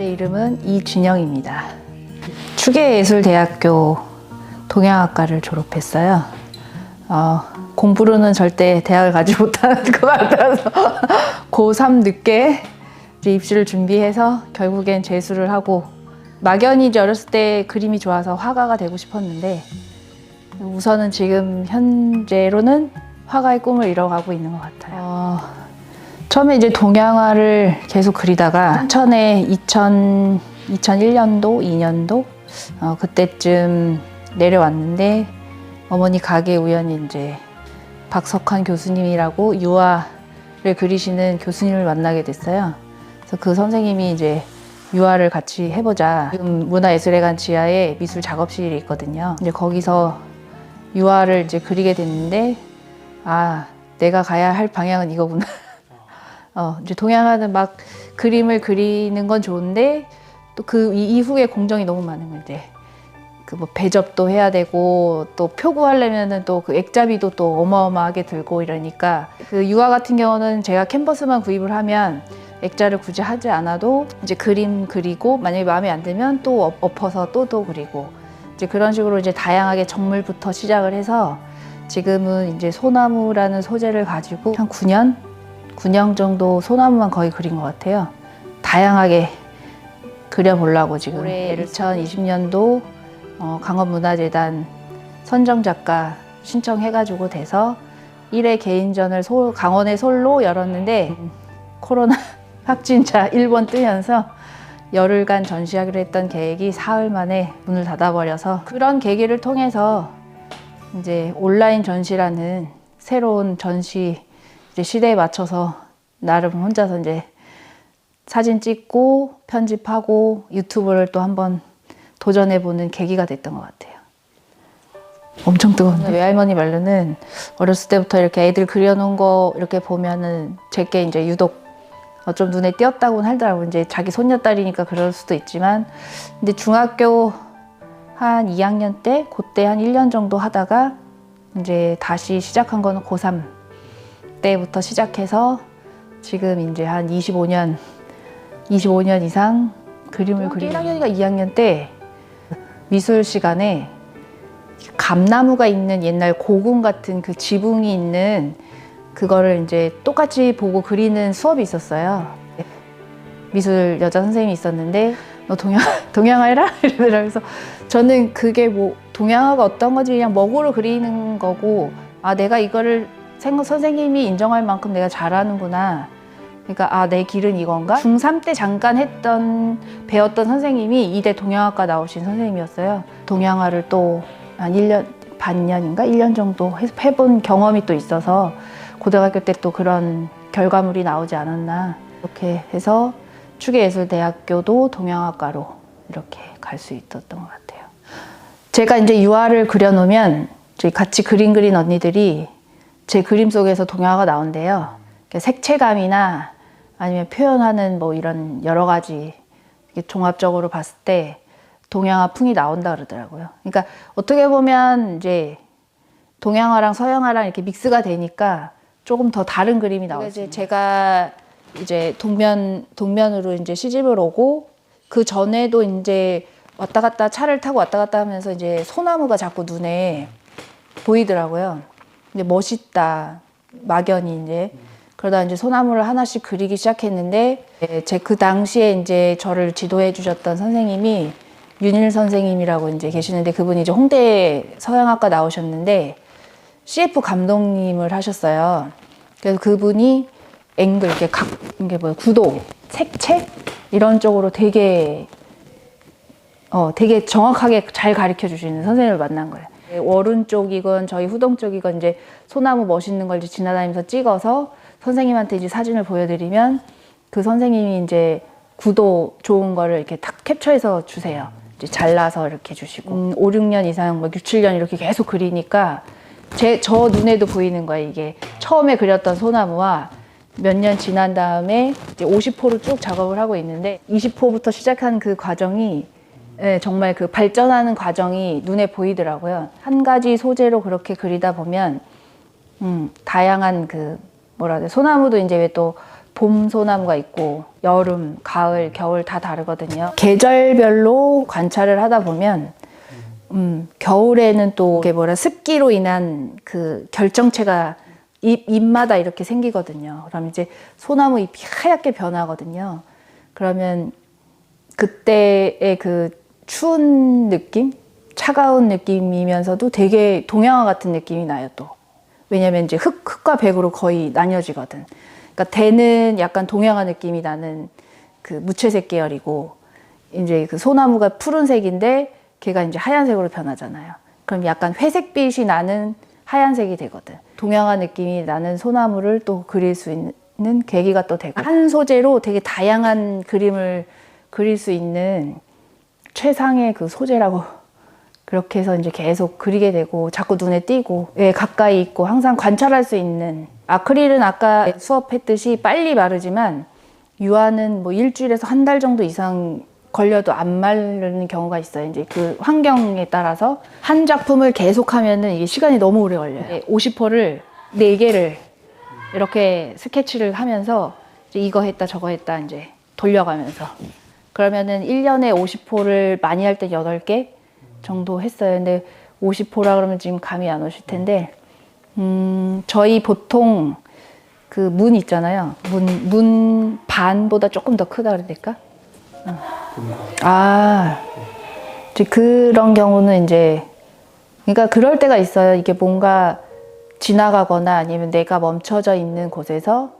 제 이름은 이준영입니다. 추계예술대학교 동양학과를 졸업했어요. 어, 공부로는 절대 대학을 가지 못하는 것 같아서 고3 늦게 입시를 준비해서 결국엔 재수를 하고 막연히 어렸을 때 그림이 좋아서 화가가 되고 싶었는데 우선은 지금 현재로는 화가의 꿈을 이뤄가고 있는 것 같아요. 어, 처음에 이제 동양화를 계속 그리다가 천천에 2000, 2001년도, 2년도 어, 그때쯤 내려왔는데 어머니 가게 우연히 이제 박석환 교수님이라고 유화를 그리시는 교수님을 만나게 됐어요. 그래서 그 선생님이 이제 유화를 같이 해보자. 지금 문화예술회관 지하에 미술 작업실이 있거든요. 이제 거기서 유화를 이제 그리게 됐는데 아 내가 가야 할 방향은 이거구나. 어 이제 동양화는 막 그림을 그리는 건 좋은데 또 그 이후에 공정이 너무 많은 거예요. 이제 그 뭐 배접도 해야 되고 또 표구하려면은 또 그 액자비도 또 어마어마하게 들고 이러니까 그 유화 같은 경우는 제가 캔버스만 구입을 하면 액자를 굳이 하지 않아도 이제 그림 그리고 만약에 마음에 안 들면 또 엎- 엎어서 또또 그리고 이제 그런 식으로 이제 다양하게 정물부터 시작을 해서 지금은 이제 소나무라는 소재를 가지고 한 9년 9년 정도 소나무만 거의 그린 것 같아요. 다양하게 그려보려고 지금 올해 2020년도 어, 강원문화재단 선정 작가 신청해가지고 돼서 1회 개인전을 소- 강원의 솔로 열었는데 코로나 확진자 1번 뜨면서 열흘간 전시하기로 했던 계획이 사흘 만에 문을 닫아버려서 그런 계기를 통해서 이제 온라인 전시라는 새로운 전시 이제 시대에 맞춰서 나름 혼자서 이제 사진 찍고 편집하고 유튜브를 또 한번 도전해보는 계기가 됐던 것 같아요. 엄청 뜨거운데 외할머니 말로는 어렸을 때부터 이렇게 애들 그려놓은 거 이렇게 보면은 제게 이제 유독 어, 좀 눈에 띄었다고는 하더라고요. 이제 자기 손녀딸이니까 그럴 수도 있지만 근데 중학교 한 2학년 때 그때 한 1년 정도 하다가 이제 다시 시작한 거는 고3 때부터 시작해서 지금 이제 한 25년 25년 이상 그림을 그리고 1학년이가 2학년 때 미술 시간에 감나무가 있는 옛날 고궁 같은 그 지붕이 있는 그거를 이제 똑같이 보고 그리는 수업이 있었어요. 미술 여자 선생님이 있었는데 너 동양 동양화 해라 이러더라고요. 그래서 저는 그게 뭐 동양화가 어떤 건지 그냥 먹으로 그리는 거고 아 내가 이거를 생 선생님이 인정할 만큼 내가 잘하는구나. 그러니까 아 내 길은 이건가? 중3 때 잠깐 했던 배웠던 선생님이 이대 동양학과 나오신 선생님이었어요. 동양화를 또 한 1년 반년인가 1년 정도 해- 해본 경험이 또 있어서 고등학교 때 또 그런 결과물이 나오지 않았나 이렇게 해서 추계예술대학교도 동양학과로 이렇게 갈 수 있었던 것 같아요. 제가 이제 유화를 그려놓으면 저희 같이 그림 그린 언니들이 제 그림 속에서 동양화가 나온대요. 그러니까 색채감이나 아니면 표현하는 뭐 이런 여러 가지 종합적으로 봤을 때 동양화 풍이 나온다 그러더라고요. 그러니까 어떻게 보면 이제 동양화랑 서양화랑 이렇게 믹스가 되니까 조금 더 다른 그림이 나오죠. 이제 제가 이제 동면 동면으로 이제 시집을 오고 그 전에도 이제 왔다 갔다 차를 타고 왔다 갔다 하면서 이제 소나무가 자꾸 눈에 보이더라고요. 이제 멋있다 막연히 이제 그러다 이제 소나무를 하나씩 그리기 시작했는데 제 그 당시에 이제 저를 지도해 주셨던 선생님이 윤일 선생님이라고 이제 계시는데 그분이 이제 홍대 서양학과 나오셨는데 CF 감독님을 하셨어요. 그래서 그분이 앵글 이렇게 각 이게 뭐야 구도, 색채 이런 쪽으로 되게 어 되게 정확하게 잘 가르쳐 주시는 선생님을 만난 거예요. 월운 쪽이건 저희 후동 쪽이건 이제 소나무 멋있는 걸 이제 지나다니면서 찍어서 선생님한테 이제 사진을 보여드리면 그 선생님이 이제 구도 좋은 거를 이렇게 탁 캡처해서 주세요. 이제 잘라서 이렇게 주시고 음, 5, 6년 이상 뭐 6, 7년 이렇게 계속 그리니까 제 저 눈에도 보이는 거예요. 이게 처음에 그렸던 소나무와 몇 년 지난 다음에 이제 50호로 쭉 작업을 하고 있는데 20호부터 시작한 그 과정이 예, 정말 그 발전하는 과정이 눈에 보이더라고요. 한 가지 소재로 그렇게 그리다 보면 음, 다양한 그 뭐라 해야 돼 소나무도 이제 왜 또 봄 소나무가 있고 여름, 가을, 겨울 다 다르거든요. 계절별로 관찰을 하다 보면 음, 겨울에는 또 이게 뭐라 습기로 인한 그 결정체가 잎, 잎마다 이렇게 생기거든요. 그럼 이제 소나무 잎이 하얗게 변하거든요. 그러면 그때의 그 추운 느낌, 차가운 느낌이면서도 되게 동양화 같은 느낌이 나요, 또. 왜냐면 이제 흑, 흑과 백으로 거의 나뉘어지거든. 그러니까 대는 약간 동양화 느낌이 나는 그 무채색 계열이고, 이제 그 소나무가 푸른색인데 걔가 이제 하얀색으로 변하잖아요. 그럼 약간 회색빛이 나는 하얀색이 되거든. 동양화 느낌이 나는 소나무를 또 그릴 수 있는 계기가 또 되고 한 소재로 되게 다양한 그림을 그릴 수 있는 최상의 그 소재라고 그렇게 해서 이제 계속 그리게 되고 자꾸 눈에 띄고 예, 가까이 있고 항상 관찰할 수 있는 아크릴은 아까 수업했듯이 빨리 마르지만 유화는 뭐 일주일에서 한 달 정도 이상 걸려도 안 마르는 경우가 있어요. 이제 그 환경에 따라서 한 작품을 계속 하면은 이게 시간이 너무 오래 걸려요. 50호를 네 개를 이렇게 스케치를 하면서 이거 했다 저거 했다 이제 돌려가면서 그러면은 1년에 50호를 많이 할 때 8개 정도 했어요. 근데 50호라 그러면 지금 감이 안 오실 텐데 음, 저희 보통 그 문 있잖아요. 문, 문 반보다 조금 더 크다 그래야 될까? 아, 이제 그런 경우는 이제, 그러니까 그럴 때가 있어요. 이게 뭔가 지나가거나 아니면 내가 멈춰져 있는 곳에서,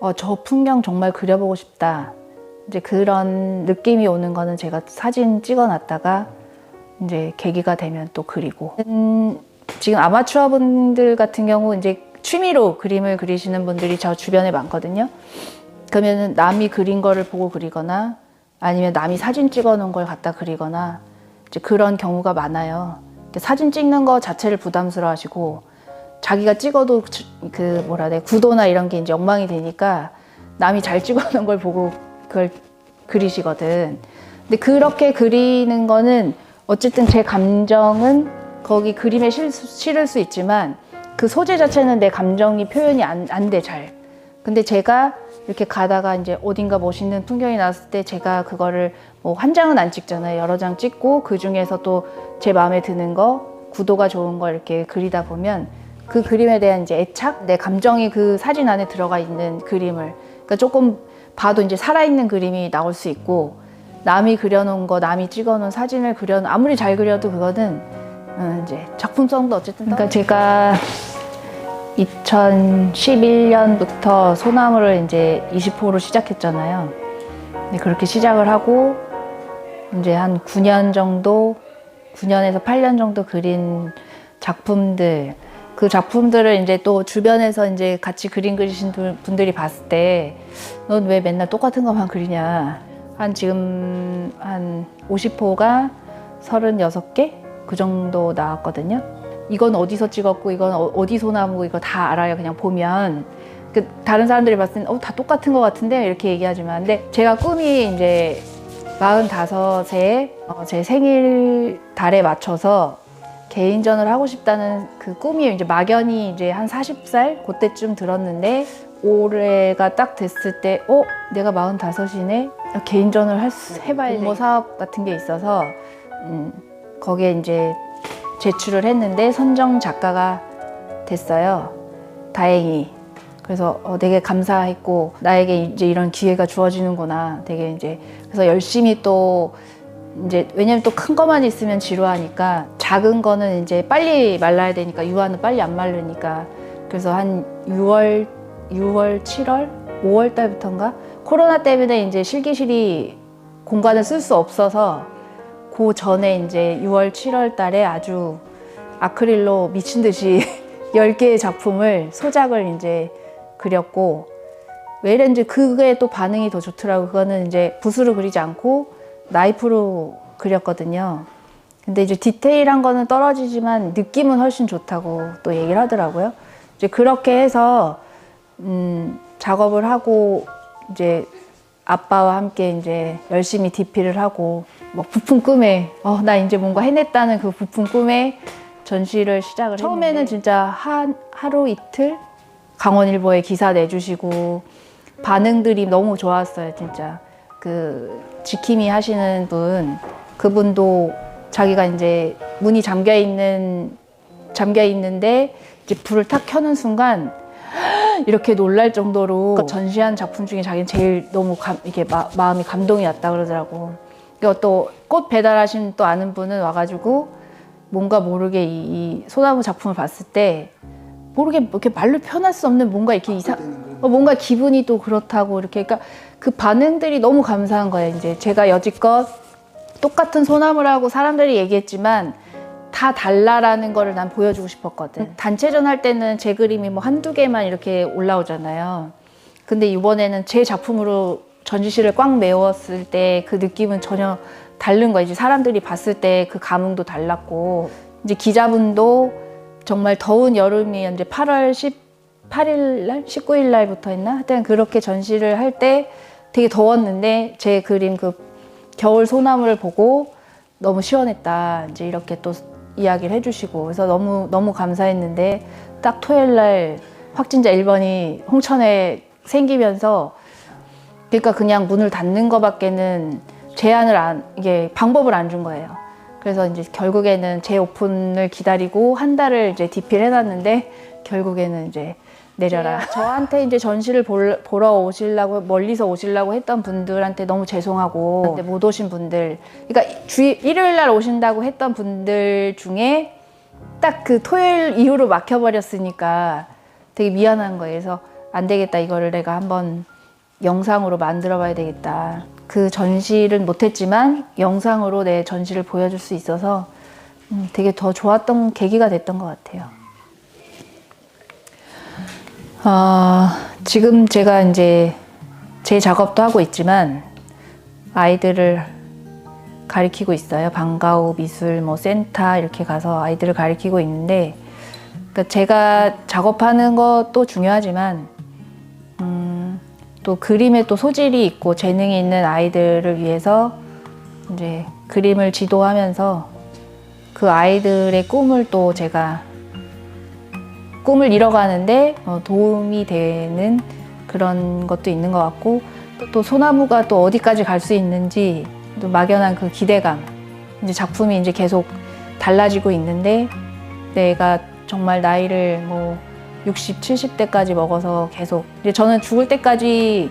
어, 저 풍경 정말 그려보고 싶다. 이제 그런 느낌이 오는 거는 제가 사진 찍어 놨다가 이제 계기가 되면 또 그리고. 음, 지금 아마추어 분들 같은 경우 이제 취미로 그림을 그리시는 분들이 저 주변에 많거든요. 그러면은 남이 그린 거를 보고 그리거나 아니면 남이 사진 찍어 놓은 걸 갖다 그리거나 이제 그런 경우가 많아요. 사진 찍는 거 자체를 부담스러워 하시고 자기가 찍어도 주- 그 뭐라 해야 돼 구도나 이런 게 이제 엉망이 되니까 남이 잘 찍어 놓은 걸 보고 그걸 그리시거든. 근데 그렇게 그리는 거는 어쨌든 제 감정은 거기 그림에 실, 실을 수 있지만 그 소재 자체는 내 감정이 표현이 안, 안 돼, 잘. 근데 제가 이렇게 가다가 이제 어딘가 멋있는 풍경이 나왔을 때 제가 그거를 뭐 한 장은 안 찍잖아요. 여러 장 찍고 그 중에서 또 제 마음에 드는 거, 구도가 좋은 거 이렇게 그리다 보면 그 그림에 대한 이제 애착, 내 감정이 그 사진 안에 들어가 있는 그림을 그러니까 조금 봐도 이제 살아있는 그림이 나올 수 있고 남이 그려놓은 거, 남이 찍어놓은 사진을 그려 아무리 잘 그려도 그거는 음, 이제 작품성도 어쨌든 그러니까 제가 2011년부터 소나무를 이제 20호로 시작했잖아요. 근데 그렇게 시작을 하고 이제 한 9년 정도, 9년에서 8년 정도 그린 작품들, 그 작품들을 이제 또 주변에서 이제 같이 그림 그리신 분- 분들이 봤을 때, 넌 왜 맨날 똑같은 것만 그리냐. 한 지금 한 50호가 36개? 그 정도 나왔거든요. 이건 어디서 찍었고, 이건 어- 어디 소나무고, 이거 다 알아요. 그냥 보면. 그 다른 사람들이 봤을 때는 어, 다 똑같은 것 같은데 이렇게 얘기하지만 근데 제가 꿈이 이제 45세 어, 제 생일 달에 맞춰서 개인전을 하고 싶다는 그 꿈이 이제 막연히 이제 한 40살 그때쯤 들었는데 올해가 딱 됐을 때 어? 내가 45이네? 개인전을 할 수, 해봐야지 공모 사업 같은 게 있어서 음, 거기에 이제 제출을 했는데 선정 작가가 됐어요. 다행히. 그래서 어, 되게 감사했고 나에게 이제 이런 기회가 주어지는구나. 되게 이제 그래서 열심히 또 이제 왜냐면 또 큰 거만 있으면 지루하니까 작은 거는 이제 빨리 말라야 되니까 유화는 빨리 안 마르니까 그래서 한 6월 6월 7월 5월 달부터인가 코로나 때문에 이제 실기실이 공간을 쓸 수 없어서 그 전에 이제 6월 7월 달에 아주 아크릴로 미친 듯이 10개의 작품을 소작을 이제 그렸고 왜 이랬는지 그게 또 반응이 더 좋더라고. 그거는 이제 붓으로 그리지 않고 나이프로 그렸거든요. 근데 이제 디테일한 거는 떨어지지만 느낌은 훨씬 좋다고 또 얘기를 하더라고요. 이제 그렇게 해서 음, 작업을 하고 이제 아빠와 함께 이제 열심히 DP를 하고 뭐 부품 꿈에 어, 나 이제 뭔가 해냈다는 그 부품 꿈에 전시를 시작을 처음에는 진짜 한 하루 이틀 강원일보에 기사 내주시고 반응들이 너무 좋았어요, 진짜. 그 지킴이 하시는 분, 그분도 자기가 이제 문이 잠겨 있는 잠겨 있는데 이제 불을 탁 켜는 순간 이렇게 놀랄 정도로 전시한 작품 중에 자기는 제일 너무 감, 이게 마, 마음이 감동이 왔다 그러더라고. 그리고 또꽃 배달하신 또 아는 분은 와가지고 뭔가 모르게 이, 이 소나무 작품을 봤을 때 모르게 이렇게 말로 표현할 수 없는 뭔가 이렇게 이상 어, 뭔가 기분이 또 그렇다고 이렇게 그러니까 그 반응들이 너무 감사한 거예요. 이제 제가 여지껏 똑같은 소나무라고 사람들이 얘기했지만 다 달라라는 거를 난 보여주고 싶었거든. 단체전 할 때는 제 그림이 뭐 한두 개만 이렇게 올라오잖아요. 근데 이번에는 제 작품으로 전시실을 꽉 메웠을 때 그 느낌은 전혀 다른 거야. 이제 사람들이 봤을 때 그 감흥도 달랐고 이제 기자분도 정말 더운 여름이 이제 8월 18일 날, 19일 날부터 했나? 하여튼 그렇게 전시를 할 때 되게 더웠는데 제 그림 그 겨울 소나무를 보고 너무 시원했다. 이제 이렇게 또 이야기를 해주시고 그래서 너무 너무 감사했는데 딱 토요일 날 확진자 1번이 홍천에 생기면서 그러니까 그냥 문을 닫는 거밖에는 제한을 안 이게 방법을 안 준 거예요. 그래서 이제 결국에는 재오픈을 기다리고 한 달을 이제 디필 해놨는데 결국에는 이제 내려라. 저한테 이제 전시를 볼, 보러 오시려고 멀리서 오시려고 했던 분들한테 너무 죄송하고 근데 못 오신 분들, 그러니까 주 일요일 날 오신다고 했던 분들 중에 딱 그 토요일 이후로 막혀버렸으니까 되게 미안한 거예요. 그래서 안 되겠다. 이거를 내가 한번 영상으로 만들어 봐야 되겠다. 그 전시를 못했지만 영상으로 내 전시를 보여줄 수 있어서 음, 되게 더 좋았던 계기가 됐던 것 같아요. 아, 지금 제가 이제 제 작업도 하고 있지만 아이들을 가리키고 있어요. 방과후 미술 뭐 센터 이렇게 가서 아이들을 가리키고 있는데 그러니까 제가 작업하는 것도 중요하지만 음, 또 그림에 또 소질이 있고 재능이 있는 아이들을 위해서 이제 그림을 지도하면서 그 아이들의 꿈을 또 제가 꿈을 이뤄가는데 어, 도움이 되는 그런 것도 있는 것 같고 또, 또 소나무가 또 어디까지 갈 수 있는지 또 막연한 그 기대감 이제 작품이 이제 계속 달라지고 있는데 내가 정말 나이를 뭐 60, 70대까지 먹어서 계속 이제 저는 죽을 때까지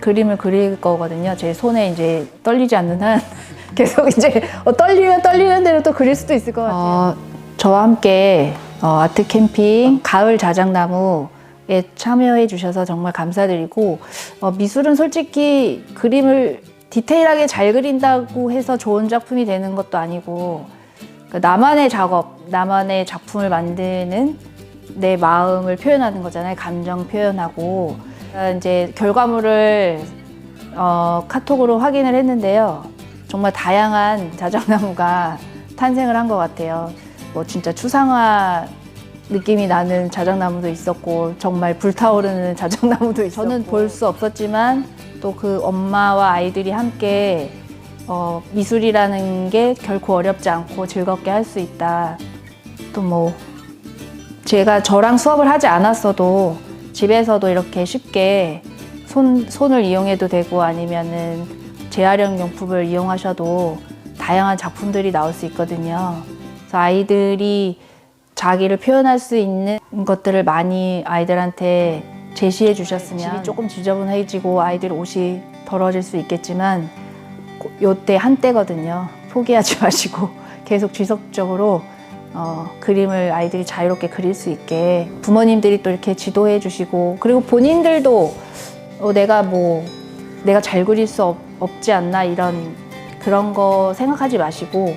그림을 그릴 거거든요. 제 손에 이제 떨리지 않는 한 계속 이제 어, 떨리면 떨리는 대로 또 그릴 수도 있을 것 같아요. 저와 함께 어, 아트 캠핑 가을 자작나무 에 참여해 주셔서 정말 감사드리고 어, 미술은 솔직히 그림을 디테일하게 잘 그린다고 해서 좋은 작품이 되는 것도 아니고 그 나만의 작업, 나만의 작품을 만드는 내 마음을 표현하는 거잖아요. 감정 표현하고 어, 이제 결과물을 어, 카톡으로 확인을 했는데요. 정말 다양한 자작나무가 탄생을 한 것 같아요. 뭐 진짜 추상화 느낌이 나는 자작나무도 있었고 정말 불타오르는 자작나무도 있었고 저는 볼 수 없었지만 또 그 엄마와 아이들이 함께 어, 미술이라는 게 결코 어렵지 않고 즐겁게 할 수 있다. 또 뭐 제가 저랑 수업을 하지 않았어도 집에서도 이렇게 쉽게 손, 손을 이용해도 되고 아니면은 재활용 용품을 이용하셔도 다양한 작품들이 나올 수 있거든요. 그래서 아이들이 자기를 표현할 수 있는 것들을 많이 아이들한테 제시해 주셨으면 집이 조금 지저분해지고 아이들 옷이 더러워질 수 있겠지만 요때 한때거든요. 포기하지 마시고 계속 지속적으로 어, 그림을 아이들이 자유롭게 그릴 수 있게 부모님들이 또 이렇게 지도해 주시고 그리고 본인들도 어, 내가 뭐 내가 잘 그릴 수 없, 없지 않나 이런 그런 거 생각하지 마시고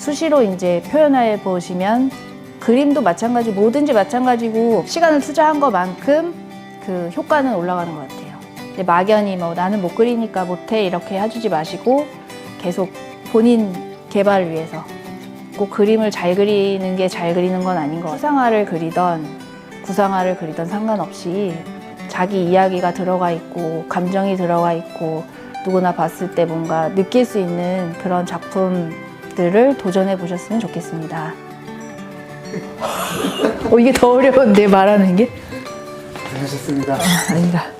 수시로 이제 표현해 보시면 그림도 마찬가지 뭐든지 마찬가지고 시간을 투자한 것만큼 그 효과는 올라가는 것 같아요. 근데 막연히 뭐 나는 못 그리니까 못해 이렇게 해주지 마시고 계속 본인 개발을 위해서 꼭 그림을 잘 그리는 게 잘 그리는 건 아닌 것 같아요. 추상화를 그리던 구상화를 그리던 상관없이 자기 이야기가 들어가 있고 감정이 들어가 있고 누구나 봤을 때 뭔가 느낄 수 있는 그런 작품 들을 도전해 보셨으면 좋겠습니다. 어, 이게 더 어려운데 말하는 게? 잘하셨습니다. 아니다.